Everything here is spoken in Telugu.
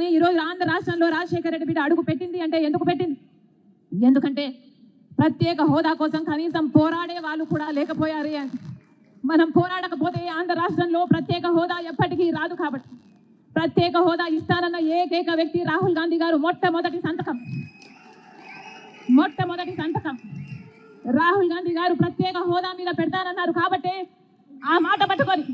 కానీ ఈరోజు ఆంధ్ర రాష్ట్రంలో రాజశేఖర రెడ్డి బిడ్డ అడుగు పెట్టింది అంటే ఎందుకు పెట్టింది? ఎందుకంటే ప్రత్యేక హోదా కోసం కనీసం పోరాడే వాళ్ళు కూడా లేకపోయారు అని. మనం పోరాడకపోతే ఆంధ్ర రాష్ట్రంలో ప్రత్యేక హోదా ఎప్పటికీ రాదు కాబట్టి. ప్రత్యేక హోదా ఇస్తానన్న ఏకైక వ్యక్తి రాహుల్ గాంధీ గారు మొట్టమొదటి సంతకం. మొట్టమొదటి సంతకం. రాహుల్ గాంధీ గారు ప్రత్యేక హోదా మీద పెడతానన్నారు కాబట్టి ఆ మాట పట్టుకొని